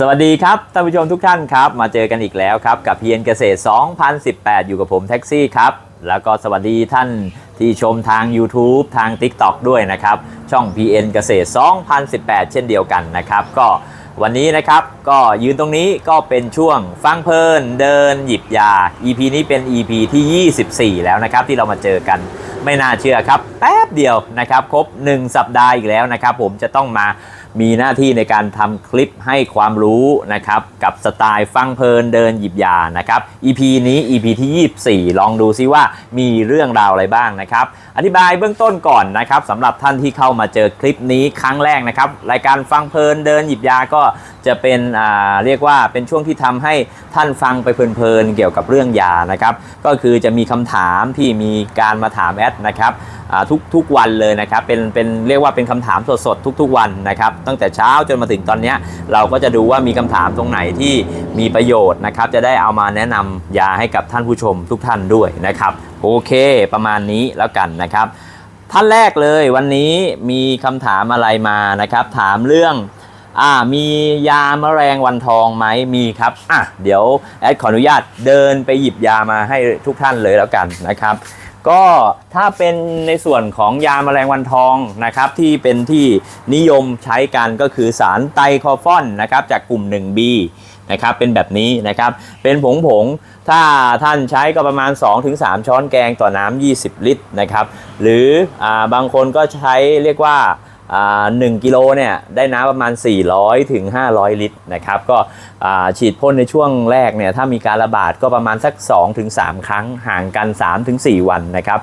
สวัสดีครับท่านผู้ชมทุกท่านครับ มาเจอกันอีกแล้วครับ กับเพียนเกษตร 2018 อยู่กับผมแท็กซี่ครับ แล้วก็สวัสดีท่านที่ชมทาง YouTube ทาง TikTok ด้วยนะครับ ช่อง PN เกษตร 2018 เช่นเดียวกันนะครับ ก็วันนี้นะครับก็ยืนตรงนี้ก็เป็นช่วงฟังเพลินเดินหยิบยา EP นี้เป็น EP ที่ 24 แล้วนะครับ ที่เรามาเจอกันไม่น่าเชื่อครับ แป๊บเดียวนะครับ ครบ 1 สัปดาห์อีกแล้วนะครับ ผมจะต้องมา มีหน้าที่ในการทำคลิปให้ความรู้นะครับ กับสไตล์ฟังเพลินเดินหยิบยานะครับ EP นี้ EP ที่ 24 ลองดูซิว่ามีเรื่องราวอะไรบ้างนะครับ อธิบายเบื้องต้นก่อนนะครับสำหรับท่านที่เข้ามาเจอคลิปนี้ครั้งแรกนะครับ รายการฟังเพลินเดินหยิบยาก็จะเป็นอ่าเรียกว่าเป็นช่วงที่ทำให้ท่านฟังไปเพลินๆเกี่ยวกับเรื่องยานะครับก็คือจะมีคำถามที่มีการมาถามแอดนะครับอ่าทุกทุกวันเลยนะครับเป็นเป็นเรียกว่าเป็นคำถามสดๆทุกๆวันนะครับตั้งแต่เช้าจนมาถึงตอนเนี้ยเราก็จะดูว่ามีคำถามตรงไหนที่มีประโยชน์นะครับจะได้เอามาแนะนำยาให้กับท่านผู้ชมทุกท่านด้วยนะครับ โอเค ประมาณนี้แล้วกันนะครับ ท่านแรกเลยวันนี้มีคำถามอะไรมานะครับ ถามเรื่องอ่ามียาแมลงวันทองไหมมีครับอะเดี๋ยวแอดขออนุญาตเดินไปหยิบยามาให้ทุกท่านเลยแล้วกันนะครับ ก็ถ้าเป็นในส่วนของยาแมลงวันทองนะครับ ที่เป็นที่นิยมใช้กันก็คือสารไตรคอฟอนนะครับจากกลุ่ม 1B นะครับเป็นแบบนี้นะครับเป็นผงผงถ้าท่านใช้ก็ประมาณ 2-3 ช้อนแกงต่อน้ำ20 ลิตรนะครับหรืออบางคนก็ใช้เรียกว่าอ่า1กิโลเนี่ยได้น้ำประมาณ 400ถึง500 ลิตรนะครับก็ ฉีดพ่นในช่วงแรกเนี่ยถ้ามีการระบาดก็ประมาณสัก 2-3 ครั้งห่างกัน 3-4 วันนะครับ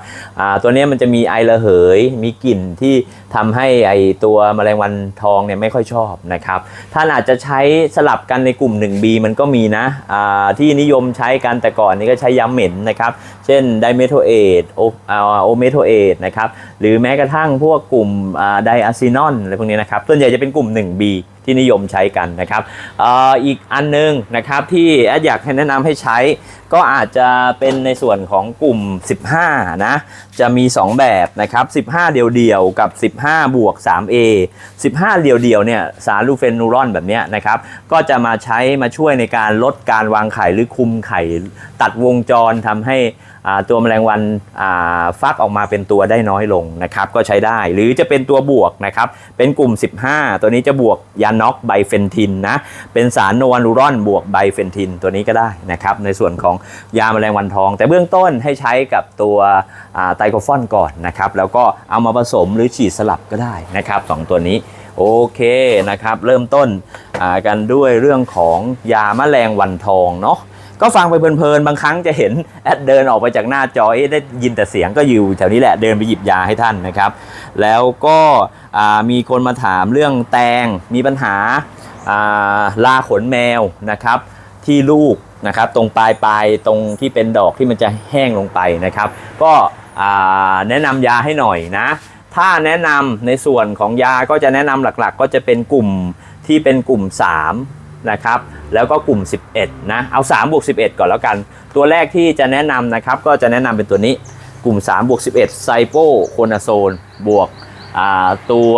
ตัวนี้มันจะมีไอระเหย มีกลิ่นที่ทำให้ไอตัวแมลงวันทองเนี่ยไม่ค่อยชอบนะครับท่านอาจจะใช้สลับกันในกลุ่ม 1B มันก็มีนะที่นิยมใช้กันแต่ก่อนนี้ก็ใช้ยาเหม็นนะครับเช่นไดเมโทเอทโอเมโทเอทนะครับหรือแม้กระทั่งพวกกลุ่มไดอะซีนอนอะไรพวกนี้นะครับส่วนใหญ่จะเป็นกลุ่ม 1B ที่นิยมใช้กันนะครับออีกอันนึงนะครับที่แอดอยากให้แนะนำให้ใช้ ก็อาจจะเป็นในส่วนของกลุ่ม 15 นะ จะมี 2 แบบนะครับ 15 เดี่ยวๆ กับ 15 บวก 3A 15 เดี่ยวๆ เนี่ยสารลูเฟนนูรอนแบบนี้นะครับ ก็จะมาใช้มาช่วยในการลดการวางไข่หรือคุมไข่ตัดวงจรทำให้ ตัวแมลงวันฟักออกมาเป็นตัวได้น้อยลงนะครับก็ใช้ได้หรือจะเป็นตัวบวกนะครับเป็นกลุ่ม 15 ตัวนี้จะบวกยาน็อกไบเฟนทินนะเป็นสารโนวานูรอนบวกไบเฟนทินตัวนี้ก็ได้นะครับในส่วนของยาแมลงวันทอง แต่เบื้องต้นให้ใช้กับตัวไตรโคฟอนก่อนนะครับแล้วก็เอามาผสมหรือฉีดสลับก็ได้นะครับสองตัวนี้โอเคนะครับ เริ่มต้นกันด้วยเรื่องของยาแมลงวันทองเนาะ ก็ฟังไปเพลินๆบางครั้งจะเห็นแอดเดินออกไปจากหน้าจอได้ยินแต่เสียงก็อยู่แถวนี้แหละเดินไปหยิบยาให้ท่านนะครับ แล้วก็มีคนมาถามเรื่องแตงมีปัญหาลาขนแมวนะครับ ที่ลูกนะครับ ตรงปลายปลายตรงที่เป็นดอกที่มันจะแห้งลงไปนะครับ ก็แนะนำยาให้หน่อยนะ ถ้าแนะนำในส่วนของยาก็จะแนะนำหลักๆ ก็จะเป็นกลุ่มที่เป็นกลุ่ม 3 นะครับแล้วก็กลุ่ม 11 นะ เอา3บวก11 ก่อนแล้วกัน ตัวแรกที่จะแนะนำนะครับ ก็จะแนะนำเป็นตัวนี้กลุ่ม3บวก11ไซโปโคนาโซนบวกตัว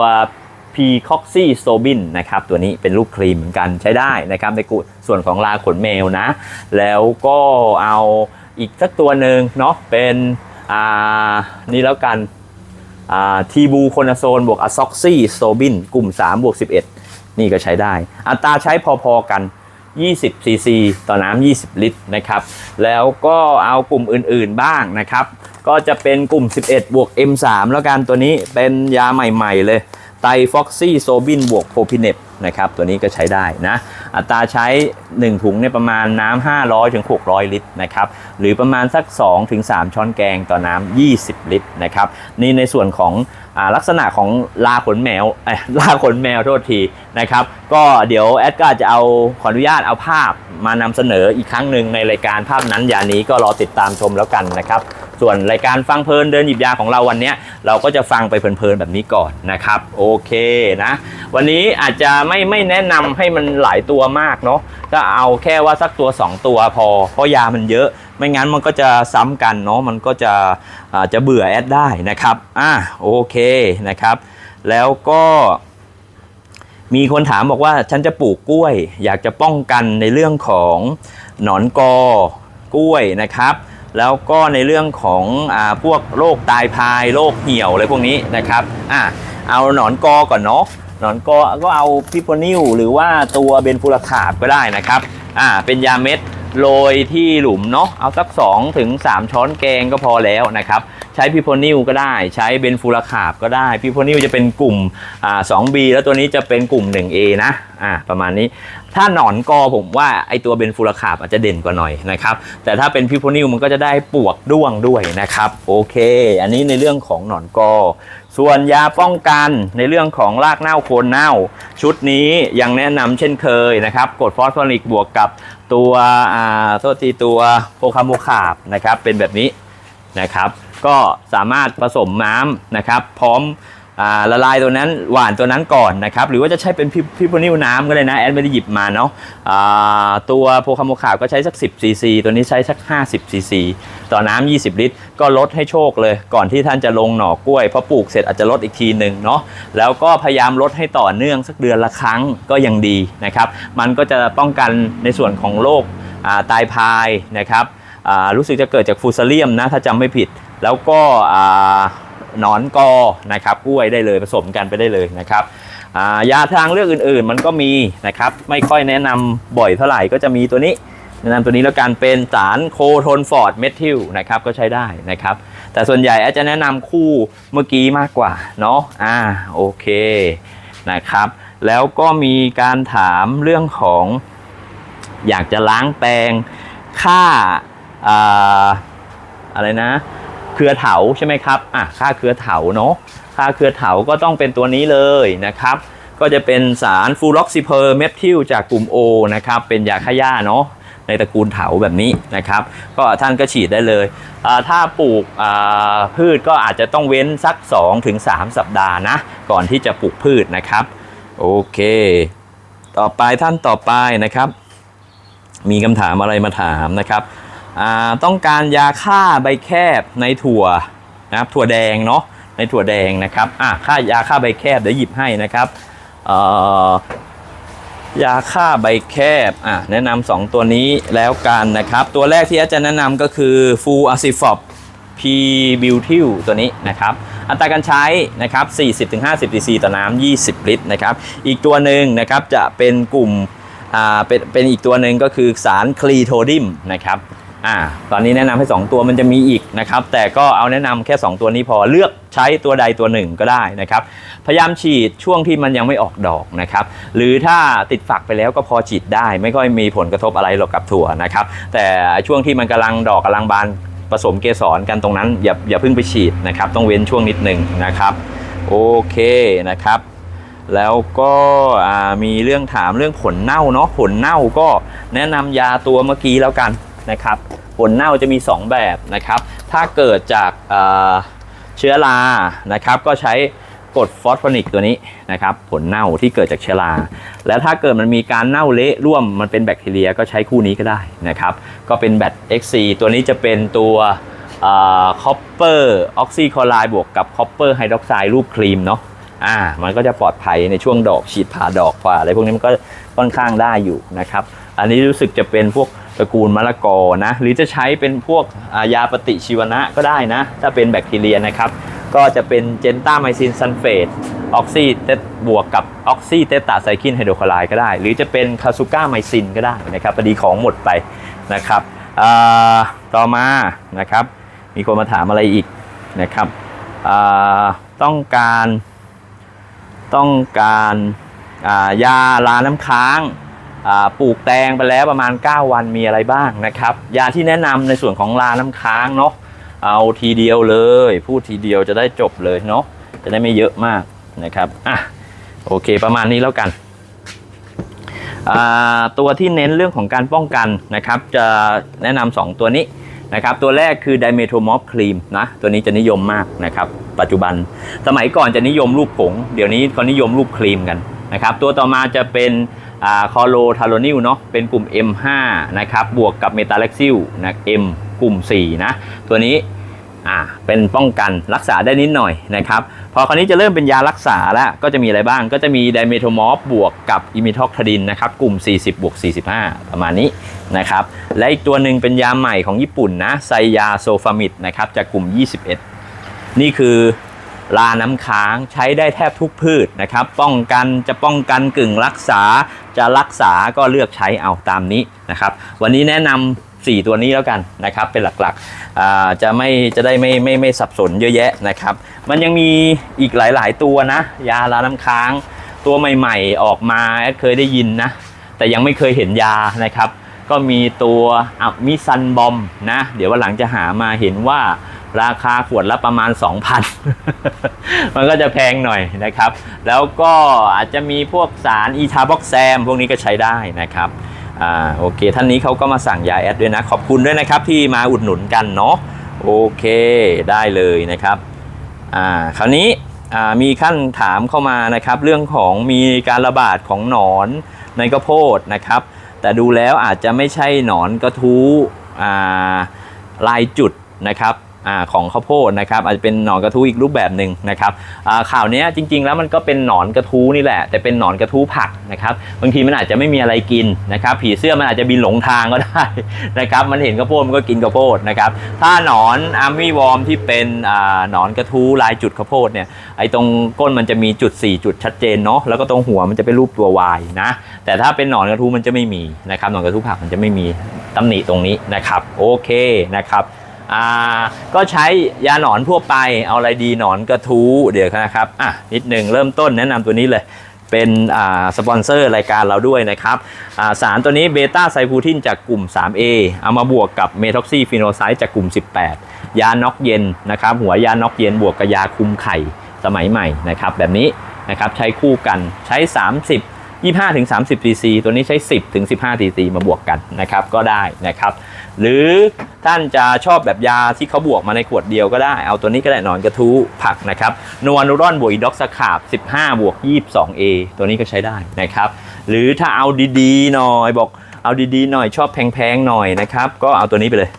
p c o x y s t o b i n นะครับ ตัวนี้เป็นลูกครีมเหมือนกันใช้ได้นะครับ ในกุส่วนของลาขนแมวนะ แล้วก็เอาอีกสักตัวหนึ่งเนาะเป็นนี่แล้วกันทีบูโคนาโซนบวกอะซอกซี่โซบินกลุ่ม 3 บวก 11 นี่ก็ใช้ได้ อัตราใช้พอๆกัน 20 ซีซีต่อน้ำ 20 ลิตรนะครับ แล้วก็เอากลุ่มอื่นๆบ้างนะครับ ก็จะเป็นกลุ่ม 11 บวก M3 แล้วกันตัวนี้เป็นยาใหม่ๆเลย ไตฟ็อกซี่โซบินบวกโพพิเนป นะครับตัวนี้ก็ใช้ได้นะอัตราใช้ 1 ถุงเนี่ยประมาณน้ำ500ถึง600 ลิตรนะครับหรือประมาณสัก2ถึง3ช้อนแกงต่อน้ำ20 ลิตรนะครับนี่ในส่วนของอลักษณะของลาขนแมวลาขนแมวโทษทีนะครับก็เดี๋ยวแอดก็จะเอาขออนุญาตเอาภาพมานำเสนออีกครั้งหนึ่งในรายการภาพนั้นยานี้ก็รอติดตามชมแล้วกันนะครับ ส่วนรายการฟังเพลินเดินหยิบยาของเราวันนี้เราก็จะฟังไปเพลินๆแบบนี้ก่อนนะครับ โอเคนะ วันนี้อาจจะไม่ไม่แนะนำให้มันหลายตัวมากเนาะก็เอาแค่ว่าสักตัว 2 ตัวพอ เพราะยามันเยอะไม่งั้นมันก็จะซ้ำกันเนาะมันก็จะอาจะเบื่อแอดได้นะครับอะโอเคนะครับ แล้วก็มีคนถามบอกว่าฉันจะปลูกกล้วย อยากจะป้องกันในเรื่องของหนอนกอกล้วยนะครับ แล้วก็ในเรื่องของอาพวกโรคตายพายโรคเหี่ยวอะไรพวกนี้นะครับอะเอาหนอนกอก่อนเนาะหนอนกอก็เอาพิโพนิลหรือว่าตัวเบนฟูราคาบก็ได้นะครับอ่าเป็นยาเม็ดโรยที่หลุมเนาะเอาสัก2ถึง3ช้อนแกงก็พอแล้วนะครับ ใช้พิโพนิลก็ได้ ใช้เบนฟูราคาบก็ได้พิโพนิลจะเป็นกลุ่มอ่า 2B แล้วตัวนี้จะเป็นกลุ่ม 1A นะอ่าประมาณนี้ ถ้าหนอนกอผมว่าไอตัวเบนฟูราคาบอาจจะเด่นกว่าหน่อยนะครับแต่ถ้าเป็นพิโพนิลมันก็จะได้ปวกด้วงด้วยนะครับโอเค อันนี้ในเรื่องของหนอนกอ ส่วนยาป้องกันในเรื่องของรากเน่าโคนเน่า ชุดนี้ยังแนะนำเช่นเคยนะครับกดฟอสฟอริกบวกกับตัวอ่าโทษทีตัวโพคาโมคาบนะครับเป็นแบบนี้นะครับ ก็สามารถผสมน้ำนะครับ พร้อมอละลายตัวนั้นหวานตัวนั้นก่อนนะครับ หรือว่าจะใช้เป็นพิโพนิลน้ำก็ได้นะแอดไม่ได้หยิบมาเนาะอ่าตัวโพคาโมคาบก็ใช้สัก 10ซีซีตัวนี้ใช้สัก 50ซีซีต่อน้ำ 20 ลิตร ก็ลดให้โชคเลย ก่อนที่ท่านจะลงหน่อกล้วยพอปลูกเสร็จอาจจะลดอีกทีหนึ่งเนาะแล้วก็พยายามลดให้ต่อเนื่องสักเดือนละครั้งก็ยังดีนะครับ มันก็จะป้องกันในส่วนของโรคตายพายนะครับรู้สึกจะเกิดจากฟูซาเลียมนะถ้าจำไม่ผิด แล้วก็หนอนกอนะครับกล้วยได้เลยผสมกันไปได้เลยนะครับยาทางเลือกอื่นๆ มันก็มีนะครับไม่ค่อยแนะนำบ่อยเท่าไหร่ก็จะมีตัวนี้แนะนำตัวนี้แล้วกันเป็นสารโคโทนฟอร์ดเมทิลนะครับก็ใช้ได้นะครับ แต่ส่วนใหญ่อาจจะแนะนำคู่เมื่อกี้มากกว่าเนาะอ่าโอเคนะครับ แล้วก็มีการถามเรื่องของ อยากจะล้างแปรงค่าอ่าอะไรนะ เครือเถาใช่ไหมครับอะค่าเครือเถาเนาะค่าเครือเถาก็ต้องเป็นตัวนี้เลยนะครับก็จะเป็นสารฟูล็อกซิเพอร์เมทิลจากกลุ่ม O นะครับเป็นยาฆ่าหญ้าเนาะในตระกูลเถาแบบนี้นะครับ ก็ท่านก็ฉีดได้เลย ถ้าปลูกพืชก็อาจจะต้องเว้นสัก 2-3 สัปดาห์นะ ก่อนที่จะปลูกพืชนะครับ โอเค ต่อไปท่านต่อไปนะครับ มีคำถามอะไรมาถามนะครับ ต้องการยาฆ่าใบแคบในถั่วนะครับถั่วแดงเนาะในถั่วแดงนะครับอะค่ายาฆ่าใบแคบเดี๋ยวหยิบให้นะครับยาฆ่าใบแคบอะแนะนำสองตัวนี้แล้วกันนะครับ ตัวแรกที่อาจารย์แนะนำก็คือฟูอาซิฟอ P บิวทิลตัวนี้นะครับ อัตราการใช้นะครับ 40-50 cc ต่อน้ำ 20 ลิตรนะครับ อีกตัวหนึ่งนะครับจะเป็นกลุ่มอ่าเป็นเป็นอีกตัวหนึ่งก็คือสารคลีโทดิมนะครับ อ่าตอนนี้แนะนำให้ 2 ตัวมันจะมีอีกนะครับ แต่ก็เอาแนะนำแค่ 2 ตัวนี้พอเลือกใช้ตัวใดตัวหนึ่งก็ได้นะครับ พยายามฉีดช่วงที่มันยังไม่ออกดอกนะครับ หรือถ้าติดฝักไปแล้วก็พอฉีดได้ ไม่ค่อยมีผลกระทบอะไรหรอกกับถั่วนะครับ แต่ช่วงที่มันกำลังดอกกำลังบานผสมเกสรกันตรงนั้นอย่าอย่าเพิ่งไปฉีดนะครับ ต้องเว้นช่วงนิดหนึ่งนะครับ โอเคนะครับ แล้วก็มีเรื่องถามเรื่องผลเน่าเนาะผลเน่าก็แนะนำยาตัวเมื่อกี้แล้วกัน นะครับผลเน่าจะมี 2 แบบนะครับ ถ้าเกิดจากอ่าเชื้อรานะครับ ก็ใช้กรดฟอสฟอนิกตัวนี้นะครับผลเน่าที่เกิดจากเชื้อรา แล้วถ้าเกิดมันมีการเน่าเละร่วมมันเป็นแบคทีเรียก็ใช้คู่นี้ก็ได้นะครับ ก็เป็นแบต XC ตัวนี้จะเป็นตัวคอปเปอร์ออกซิคลอไรด์บวกกับคอปเปอร์ไฮดรอกไซด์รูปครีมเนาะอ่ามันก็จะปลอดภัยในช่วงดอกฉีดผ่าดอกผ่าอะไรพวกนี้มันก็ค่อนข้างได้อยู่นะครับ อันนี้รู้สึกจะเป็นพวก ตระกูลมะละกอนะ หรือจะใช้เป็นพวกายาปฏิชีวนะก็ได้นะ ถ้าเป็นแบคทีเรียนะครับ ก็จะเป็นเจนต้าไมซินซัลเฟตออกซิเตบวกกับออกซิเตตาไซคินไฮโดรคลอไรก็ได้ หรือจะเป็นคาซูก้าไมซินก็ได้นะครับพอดีของหมดไปนะครับต่อมานะครับ มีคนมาถามอะไรอีกนะครับต้องการต้องการายาลาน้ำค้าง ปลูกแตงไปแล้วประมาณ 9 วันมีอะไรบ้างนะครับ ยาที่แนะนำในส่วนของลาน้ำค้างเนาะเอาทีเดียวเลย พูดทีเดียวจะได้จบเลยเนาะจะได้ไม่เยอะมากนะครับอะโอเคประมาณนี้แล้วกัน ตัวที่เน้นเรื่องของการป้องกันนะครับ จะแนะนำสองตัวนี้นะครับ ตัวแรกคือไดเมโทมอฟครีมนะตัวนี้จะนิยมมากนะครับ ปัจจุบัน สมัยก่อนจะนิยมรูปผง เดี๋ยวนี้เขานิยมรูปครีมกันนะครับ ตัวต่อมาจะเป็น คอโลทาโรนิลเนาะเป็นกลุ่ม M5 นะครับบวกกับเมตาเล็กซิลนะ M กลุ่ม 4 นะ ตัวนี้อ่าเป็นป้องกันรักษาได้นิดหน่อยนะครับ พอคราวนี้จะเริ่มเป็นยารักษาแล้ว ก็จะมีอะไรบ้างก็จะมีไดเมโทมอฟบวกกับอิมิทอกทดินนะครับ กลุ่ม 40บวก45 ประมาณนี้นะครับ และอีกตัวหนึ่งเป็นยาใหม่ของญี่ปุ่นนะไซยาโซฟามิดนะครับจากกลุ่ม 21 นี่คือ ลาน้ำค้างใช้ได้แทบทุกพืชนะครับ ป้องกันจะป้องกันกึ่งรักษา จะรักษาก็เลือกใช้เอาตามนี้นะครับ วันนี้แนะนำ4 ตัวนี้แล้วกันนะครับเป็นหลักๆจะไม่จะได้ไม่ไม่ไม่สับสนเยอะแยะนะครับ มันยังมีอีกหลาย ๆ ตัวนะ ยาลาน้ำค้าง ตัวใหม่ ๆ ออกมาแอดเคยได้ยินนะ แต่ยังไม่เคยเห็นยานะครับ ก็มีตัวอับมิซันบอมนะ เดี๋ยววันหลังจะหามาเห็นว่า ราคาขวดละประมาณ 2,000 มันก็จะแพงหน่อยนะครับ แล้วก็อาจจะมีพวกสารอีทาบ็อกแซม พวกนี้ก็ใช้ได้นะครับอ่าโอเค ท่านนี้เขาก็มาสั่งยาแอดด้วยนะ ขอบคุณด้วยนะครับที่มาอุดหนุนกันเนาะโอเคได้เลยนะครับอ่าคราวนี้มีขั้นถามเข้ามานะครับ เรื่องของมีการระบาดของหนอนในข้าวโพดนะครับ แต่ดูแล้วอาจจะไม่ใช่หนอนกระทู้ลายจุดนะครับ ของข้าวโพดนะครับอาจจะเป็นหนอนกระทู้อีกรูปแบบหนึ่งนะครับข่าวเนี้ยจริง ๆ แล้วมันก็เป็นหนอนกระทู้นี่แหละ แต่เป็นหนอนกระทู้ผักนะครับบางทีมันอาจจะไม่มีอะไรกินนะครับผีเสื้อมันอาจจะบินหลงทางก็ได้นะครับมันเห็นข้าวโพดมันก็กินข้าวโพดนะครับถ้าหนอนอาร์มี่วอร์มที่เป็นหนอนกระทู้ลายจุดข้าวโพดเนี่ยไอ้ตรงก้นมันจะมีจุด 4 จุดชัดเจนเนาะแล้วก็ตรงหัวมันจะเป็นรูปตัว Y นะแต่ถ้าเป็นหนอนกระทู้มันจะไม่มีนะครับหนอนกระทู้ผักมันจะไม่มีตำหนิตรงนี้นะครับโอเคนะครับ อ่าก็ใช้ยาหนอนทั่วไปเอาอะไรดีหนอนกระทู้เดี๋ยวนะครับอะนิดหนึ่งเริ่มต้นแนะนำตัวนี้เลยเป็นสปอนเซอร์รายการเราด้วยนะครับาสารตัวนี้เบต้าไซฟูทินจากกลุ่ม 3A เอามาบวกกับเมท็อกซีฟิโนไซด์จากกลุ่ม 18 ยาน็อกเย็นนะครับหัวยาน็อกเย็นบวกกับยาคุมไข่สมัยใหม่นะครับแบบนี้นะครับใช้คู่กันใช้ 30 25-30 cc ตัวนี้ใช้ 10ถึง15 cc มาบวกกันนะครับก็ได้นะครับ หรือท่านจะชอบแบบยาที่เขาบวกมาในขวดเดียวก็ได้ เอาตัวนี้ก็ได้นอนกระทู้ผักนะครับนวานูรอนบวกอีด็อกสคาบ15 บวก 22A ตัวนี้ก็ใช้ได้นะครับ หรือถ้าเอาดีๆหน่อยบอกเอาดีๆหน่อยชอบแพงๆหน่อยนะครับ ก็เอาตัวนี้ไปเลย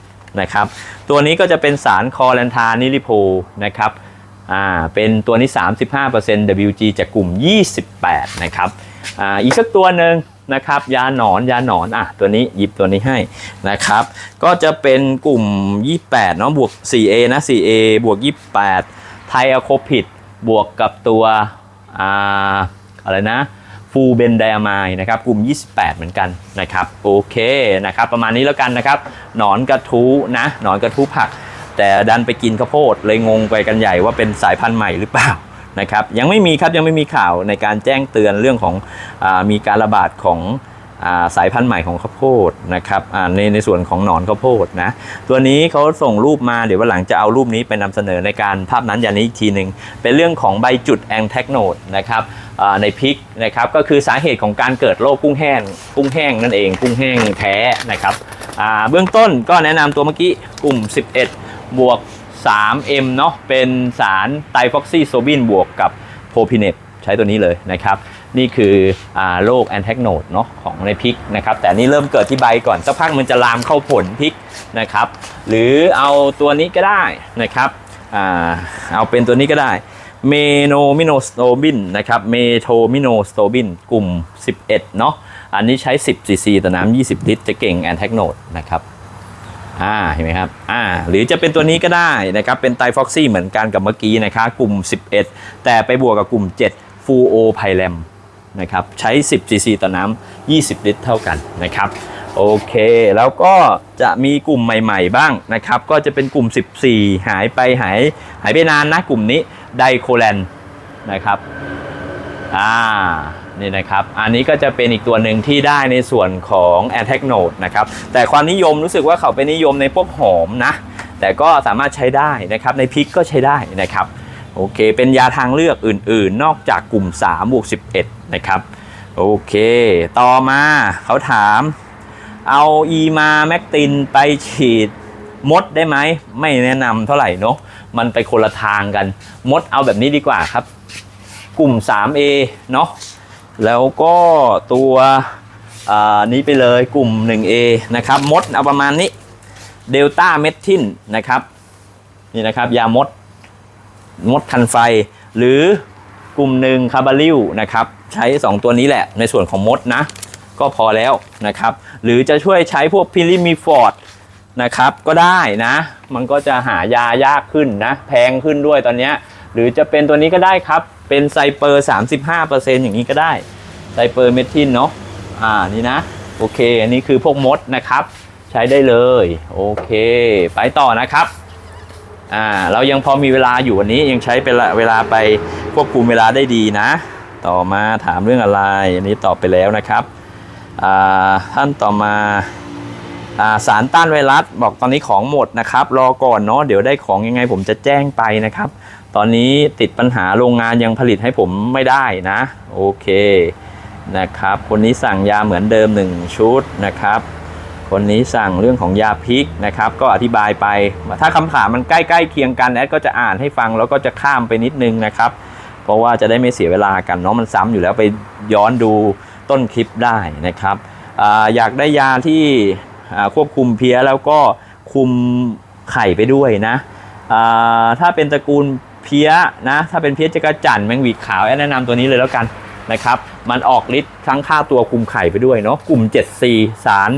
นะครับ ตัวนี้ก็จะเป็นสารคอแลนทานิลิโพนะครับอ่าเป็นตัวนี้ 35% WG จากกลุ่ม 28 นะครับอ่าอีกสักตัวหนึ่ง นะครับ ยาหนอนยาหนอนอะตัวนี้หยิบตัวนี้ให้นะครับ ก็จะเป็นกลุ่ม 28เนาะบวก 4A นะ 4A บวก 28 ไทอะโคพิดบวกกับตัวอ่าอะไรนะฟูเบนไดอะมายนะครับกลุ่ม 28 เหมือนกันนะครับโอเคนะครับประมาณนี้แล้วกันนะครับหนอนกระทู้นะหนอนกระทู้ผัก แต่ดันไปกินข้าวโพดเลยงงไปกันใหญ่ว่าเป็นสายพันธุ์ใหม่หรือเปล่า นะครับยังไม่มีครับยังไม่มีข่าวในการแจ้งเตือนเรื่องของอมีการระบาดของอสายพันธุ์ใหม่ของข้าวโพดนะครับในในส่วนของหนอนข้าวโพดนะตัวนี้เขาส่งรูปมาเดี๋ยววันหลังจะเอารูปนี้ไปนำเสนอในการภาพนั้นอย่างนี้อีกทีหนึ่งเป็นเรื่องของใบจุดแองแทกโนดนะครับในพริกนะครับก็คือสาเหตุของการเกิดโรคกุ้งแห้งกุ้งแห้งนั่นเองกุ้งแห้งแท้นะครับเบื้องต้นก็แนะนำตัวเมื่อกี้กลุ่ม 11 บวก 3M เนาะเป็นสารไตฟอกซี่โซบินบวกกับโพพิเนปใช้ตัวนี้เลยนะครับนี่คืออโรคแอนแทกโนดเนาะของในพริกนะครับแต่นี่เริ่มเกิดที่ใบก่อนสักพักมันจะลามเข้าผลพริกนะครับหรือเอาตัวนี้ก็ได้นะครับอเอาเป็นตัวนี้ก็ได้เมโนมิโนสโตบินนะครับเมโทมิโนสโตบินกลุ่ม 11 เนาะอันนี้ใช้ 10ซีซีต่อน้ำ20 ลิตร จะเก่งแอนแทกโนดนะครับ อ่าเห็นไหมครับอ่าหรือจะเป็นตัวนี้ก็ได้นะครับเป็นไตฟ็อกซี่เหมือนกันกับเมื่อกี้นะครับกลุ่ม 11 แต่ไปบวกกับกลุ่ม 7 ฟูโอไพแรมนะครับใช้ 10ซีซีต่อน้ำ 20 ลิตรเท่ากันนะครับโอเค แล้วก็จะมีกลุ่มใหม่ๆบ้างนะครับ ก็จะเป็นกลุ่ม 14 หายไปหายหายไปนานนะกลุ่มนี้ไดโคแลนนะครับอ่า นี่นะครับ อันนี้ก็จะเป็นอีกตัวหนึ่งที่ได้ในส่วนของ a t t a c Note นะครับ แต่ความนิยมรู้สึกว่าเขาเป็นนิยมในพวกหอมนะ แต่ก็สามารถใช้ได้นะครับ ในพริกก็ใช้ได้นะครับ โอเค เป็นยาทางเลือกอื่นๆ นอกจากกลุ่ม3บวก11 นะครับ โอเค ต่อมาเขาถาม เอาอีมาแมกตินไปฉีดมดได้ไหม ไม่แนะนำเท่าไหร่เนาะ มันไปคนละทางกัน มดเอาแบบนี้ดีกว่าครับ กลุ่ม 3A เนาะ แล้วก็ตัวนี้ไปเลยกลุ่ม 1A นะครับ มดเอาประมาณนี้เดลต้าเมทินนะครับ นี่นะครับ ยามด มดคันไฟ หรือกลุ่มหนึ่งคาบาริวนะครับ ใช้ 2 ตัวนี้แหละ ในส่วนของมดนะ ก็พอแล้วนะครับ หรือจะช่วยใช้พวกพิลิมีฟอร์ดนะครับ ก็ได้นะ มันก็จะหายายากขึ้นนะ แพงขึ้นด้วยตอนเนี้ย หรือจะเป็นตัวนี้ก็ได้ครับ เป็นไซเปอร์ 35%อย่างนี้ก็ได้ ไซเปอร์เมทินเนาะ อ่า นี่นะ โอเค อันนี้คือพวกมดนะครับ ใช้ได้เลย โอเค ไปต่อนะครับ อ่า เรายังพอมีเวลาอยู่วันนี้ยังใช้เป็นเวลาไปควบคุมเวลาได้ดีนะ ต่อมาถามเรื่องอะไร อันนี้ตอบไปแล้วนะครับ อ่า ท่านต่อมาอ่า สารต้านไวรัสบอกตอนนี้ของหมดนะครับ รอก่อนเนาะเดี๋ยวได้ของยังไงผมจะแจ้งไปนะครับ ตอนนี้ติดปัญหาโรงงานยังผลิตให้ผมไม่ได้นะ โอเคนะครับ คนนี้สั่งยาเหมือนเดิม 1 ชุดนะครับ คนนี้สั่งเรื่องของยาพิษนะครับ ก็อธิบายไป ถ้าคำถามมันใกล้ๆเคียงกันแอดก็จะอ่านให้ฟังแล้วก็จะข้ามไปนิดนึงนะครับ เพราะว่าจะได้ไม่เสียเวลากันเนาะมันซ้ำอยู่แล้วไปย้อนดูต้นคลิปได้นะครับออยากได้ยาที่ ควบคุมเพี้ยแล้วก็คุมไข่ไปด้วยนะถ้าเป็นตระกูลเพี้ยนะถ้าเป็นเพี้ยจักรจั่นแมงวีขาวแนะนำตัวนี้เลยแล้วกันนะครับมันออกฤทธิ์ทั้งค่าตัวคุมไข่ไปด้วยเนาะกลุ่ม 7C สาร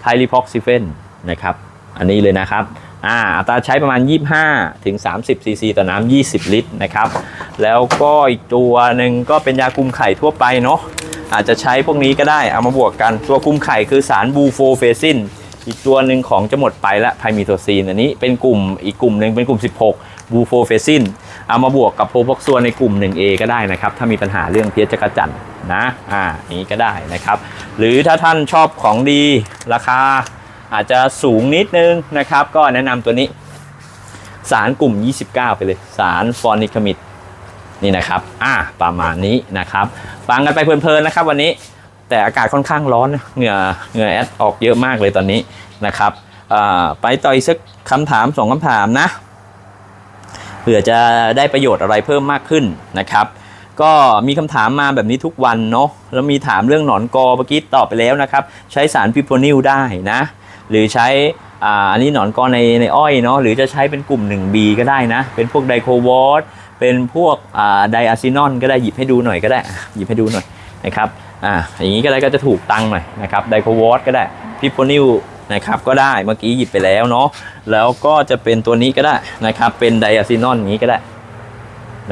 ไพลิพอกซิเฟนนะครับอันนี้เลยนะครับอ่าอัตราใช้ประมาณ 25 ถึง 30 ซีซีต่อน้ำ20 ลิตรนะครับ แล้วก็อีกตัวหนึ่งก็เป็นยาคุมไข่ทั่วไปเนาะ อาจจะใช้พวกนี้ก็ได้เอามาบวกกันตัวคุมไข่คือสารบูโฟเฟซินอีกตัวหนึ่งของจะหมดไปละไพมิโทซีนอันนี้เป็นกลุ่มอีกกลุ่มหนึ่งเป็นกลุ่ม 16 บูโฟเฟซินเอามาบวกกับโพพอกซัวในกลุ่ม 1A ก็ได้นะครับ ถ้ามีปัญหาเรื่องเพี้ยจักรจันนะอ่านี้ก็ได้นะครับ หรือถ้าท่านชอบของดีราคาอาจจะสูงนิดนึงนะครับ ก็แนะนำตัวนี้ สารกลุ่ม 29 ไปเลย สารฟอนิคามิด นี่นะครับอ่าประมาณนี้นะครับฟังกันไปเพลินๆนะครับ วันนี้แต่อากาศค่อนข้างร้อนเหงื่อเหงื่อแอดออกเยอะมากเลยตอนนี้นะครับไปต่ออีกสักคำถามสองคำถามนะเผื่อจะได้ประโยชน์อะไรเพิ่มมากขึ้นนะครับ ก็มีคำถามมาแบบนี้ทุกวันเนาะแล้วมีถามเรื่องหนอนกอเมื่อกี้ตอบไปแล้วนะครับ ใช้สารพิโพนิลได้นะ หรือใช้อันนี้หนอนกอในในอ้อยเนาะหรือจะใช้เป็นกลุ่ม 1B ก็ได้นะ เป็นพวกไดโควอต เป็นพวกไดอะซินอนก็ได้หยิบให้ดูหน่อยก็ได้หยิบให้ดูหน่อยนะครับอ่าอย่างนี้ก็ได้ก็จะถูกตังหน่อยนะครับไดโควอตก็ได้พิโพนิลนะครับก็ได้เมื่อกี้หยิบไปแล้วเนาะแล้วก็จะเป็นตัวนี้ก็ได้นะครับเป็นไดอะซินอนอย่างนี้ก็ได้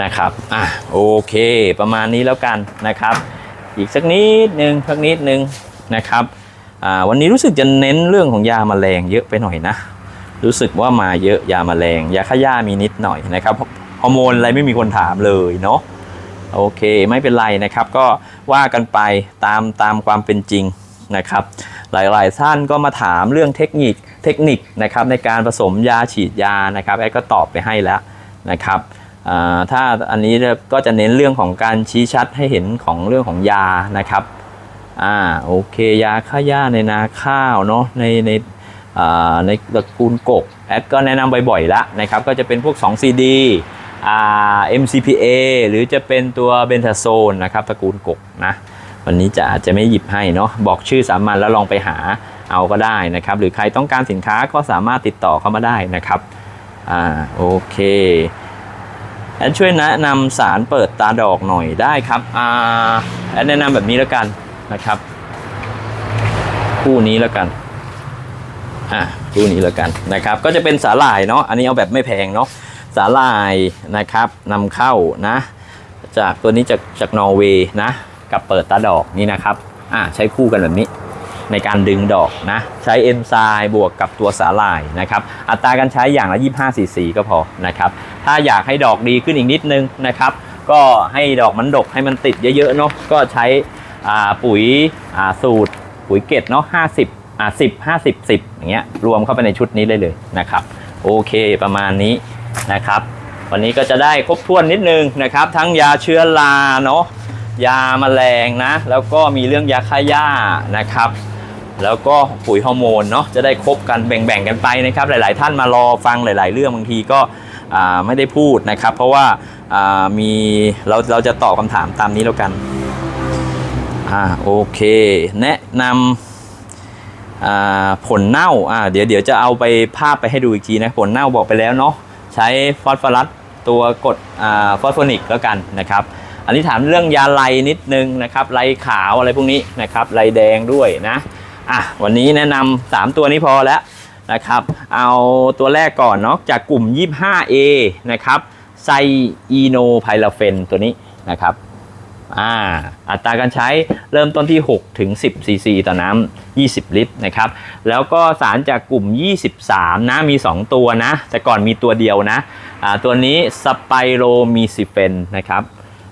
นะครับอะโอเค ประมาณนี้แล้วกันนะครับ อีกสักนิดหนึ่งสักนิดหนึ่งนะครับอ่าวันนี้รู้สึกจะเน้นเรื่องของยาแมลงเยอะไปหน่อยนะ รู้สึกว่ามาเยอะยาแมลงยาฆ่าหญ้ามีนิดหน่อยนะครับ ฮอร์โมนอะไรไม่มีคนถามเลยเนาะโอเคไม่เป็นไรนะครับ ก็ว่ากันไปตามตามความเป็นจริงนะครับ หลายๆท่านก็มาถามเรื่องเทคนิคเทคนิคนะครับในการผสมยาฉีดยานะครับแอดก็ตอบไปให้แล้วนะครับถ้าอันนี้ก็จะเน้นเรื่องของการชี้ชัดให้เห็นของเรื่องของยานะครับอ่าโอเคยาฆ่าหญ้าในนาข้าวเนาะในในในตระกูลกกแอดก็แนะนำบ่อยๆแล้วนะครับก็จะเป็นพวก 2CD MCPA หรือจะเป็นตัวเบนทาโซนนะครับตระกูลกกนะวันนี้จะอาจจะไม่หยิบให้เนาะบอกชื่อสามัญแล้วลองไปหาเอาก็ได้นะครับ หรือใครต้องการสินค้าก็สามารถติดต่อเข้ามาได้นะครับอ่าโอเคแอดช่วยแนะนำสารเปิดตาดอกหน่อยได้ครับอ่าแอดแนะนำแบบนี้แล้วกันนะครับ คู่นี้แล้วกันอะคู่นี้แล้วกันนะครับ ก็จะเป็นสาหร่ายเนาะอันนี้เอาแบบไม่แพงเนาะ สาหร่ายนะครับนำเข้านะ จากตัวนี้จากจากนอร์เวย์นะ กับเปิดตาดอกนี่นะครับอะใช้คู่กันแบบนี้ในการดึงดอกนะ ใช้เอนไซม์บวกกับตัวสาหร่ายนะครับ อัตราการใช้อย่างละ 25ซีซีก็พอนะครับ ถ้าอยากให้ดอกดีขึ้นอีกนิดนึงนะครับ ก็ให้ดอกมันดกให้มันติดเยอะๆเนาะก็ใช้อ่าปุ๋ยอ่าสูตร ปุ๋ยเกตเนาะ50อ่า10 50 10อย่างเงี้ยรวมเข้าไปในชุดนี้ได้เลยนะครับ โอเคประมาณนี้ นะครับ วันนี้ก็จะได้ครบถ้วนนิดนึงนะครับ ทั้งยาเชื้อราเนาะยาแมลงนะ แล้วก็มีเรื่องยาฆ่าหญ้านะครับ แล้วก็ปุ๋ยฮอร์โมนเนาะจะได้ครบกันแบ่งๆกันไปนะครับ หลาย ๆ ท่านมารอฟังหลาย ๆ เรื่องบางทีก็ไม่ได้พูดนะครับ เพราะว่าอ่ามีเราเราจะตอบคำถามตามนี้แล้วกันอ่าโอเคแนะนำอ่าผลเน่าอ่าเดี๋ยวเดี๋ยวจะเอาไปภาพไปให้ดูอีกทีนะผลเน่าบอกไปแล้วเนาะ ใช้ฟอสฟอรัสตัวกดฟอสฟอนิกแล้วกันนะครับ อันนี้ถามเรื่องยาไลนิดนึงนะครับไลขาวอะไรพวกนี้นะครับไลแดงด้วยนะอะวันนี้แนะนำ3ตัวนี้พอแล้วนะครับ เอาตัวแรกก่อนเนาะจากกลุ่ม 25A นะครับไซอีโนไพลาเฟนตัวนี้นะครับ อ่าอัตราการใช้เริ่มต้นที่ 6 ถึง 10 ซีซีต่อน้ำ 20 ลิตรนะครับ แล้วก็สารจากกลุ่ม 23 นะ มี 2 ตัวนะ แต่ก่อนมีตัวเดียวนะอ่าตัวนี้สไปโรมีซิเฟนนะครับ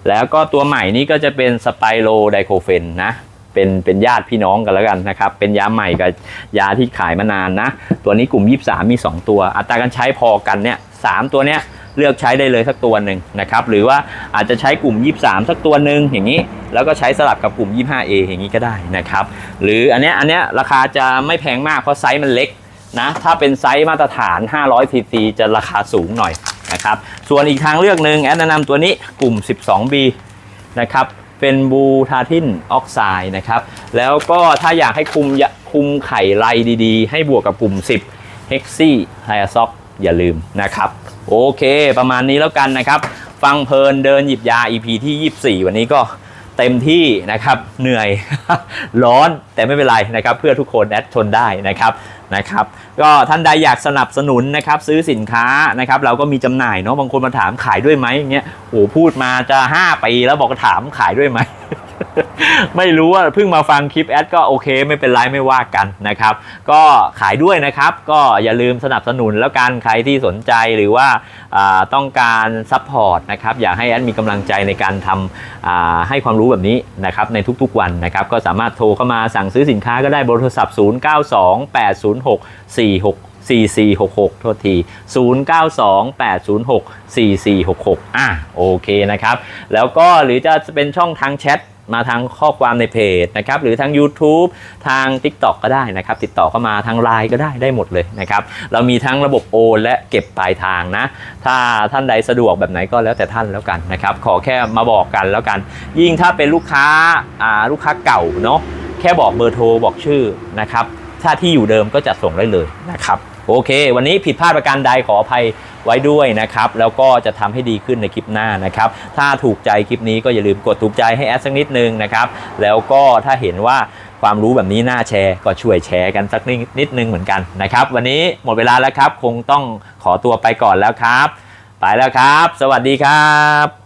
แล้วก็ตัวใหม่นี้ก็จะเป็นสไปโรไดโคเฟนนะ เป็นเป็นญาติพี่น้องกันแล้วกันนะครับ เป็นยาใหม่กับยาที่ขายมานานนะ ตัวนี้กลุ่ม 23 มี 2 ตัว อัตราการใช้พอกันเนี่ยสามตัวเนี้ย เลือกใช้ได้เลยสักตัวหนึ่งนะครับหรือว่าอาจจะใช้กลุ่ม 23 สักตัวหนึ่งอย่างนี้ แล้วก็ใช้สลับกับกลุ่ม 25A อย่างนี้ก็ได้นะครับหรืออันเนี้ยอันเนี้ยราคาจะไม่แพงมากเพราะไซส์มันเล็กนะถ้าเป็นไซส์มาตรฐาน 500ซีซีจะราคาสูงหน่อยนะครับส่วนอีกทางเลือกหนึ่งแอดแนะนำตัวนี้กลุ่ม 12B นะครับเป็นบูทาทินออกไซด์นะครับแล้วก็ถ้าอยากให้คุมคุมไข่ไรดีๆ ให้บวกกับกลุ่ม 10 เฮกซี่ไฮอาซ็อกอย่าลืมนะครับ โอเค ประมาณนี้แล้วกันนะครับ ฟังเพลินเดินหยิบยา EP ที่ 24 วันนี้ก็เต็มที่นะครับเหนื่อยร้อนแต่ไม่เป็นไรนะครับ เพื่อทุกคนแอดทนได้นะครับนะครับ ก็ท่านใดอยากสนับสนุนนะครับซื้อสินค้านะครับ เราก็มีจำหน่ายเนาะบางคนมาถามขายด้วยไหมอย่างเงี้ยโอ้พูดมาจะ 5 ปีแล้วบอกถามขายด้วยไหม ไม่รู้ว่าเพิ่งมาฟังคลิปแอดก็โอเค ไม่เป็นไรไม่ว่ากันนะครับ ก็ขายด้วยนะครับ ก็อย่าลืมสนับสนุนแล้วกันใครที่สนใจหรือว่าต้องการซัพพอร์ตนะครับอยากให้แอดมีกำลังใจในการทำอ่าให้ความรู้แบบนี้นะครับในทุกๆวันนะครับ ก็สามารถโทรเข้ามาสั่งซื้อสินค้าก็ได้บอร์โทรศัพท์ 09280646 4466 โทษที 0928064466 อะโอเคนะครับ แล้วก็หรือจะเป็นช่องทางแชท มาทางข้อความในเพจนะครับหรือทาง YouTube ทาง TikTok ก็ได้นะครับติดต่อเข้ามาทาง Line ก็ได้ได้หมดเลยนะครับเรามีทั้งระบบโอนและเก็บปลายทางนะ ถ้าท่านใดสะดวกแบบไหนก็แล้วแต่ท่านแล้วกันนะครับขอแค่มาบอกกันแล้วกัน ยิ่งถ้าเป็นลูกค้าอ่าลูกค้าเก่าเนาะแค่บอกเบอร์โทรบอกชื่อนะครับถ้าที่อยู่เดิมก็จะส่งได้เลยนะครับโอเค วันนี้ผิดพลาดประการใดขออภัย ไว้ด้วยนะครับแล้วก็จะทำให้ดีขึ้นในคลิปหน้านะครับถ้าถูกใจคลิปนี้ก็อย่าลืมกดถูกใจให้แอดสักนิดนึงนะครับแล้วก็ถ้าเห็นว่าความรู้แบบนี้น่าแชร์ก็ช่วยแชร์กันสักนิดนิดนึงเหมือนกันนะครับวันนี้หมดเวลาแล้วครับ คงต้องขอตัวไปก่อนแล้วครับ ไปแล้วครับ สวัสดีครับ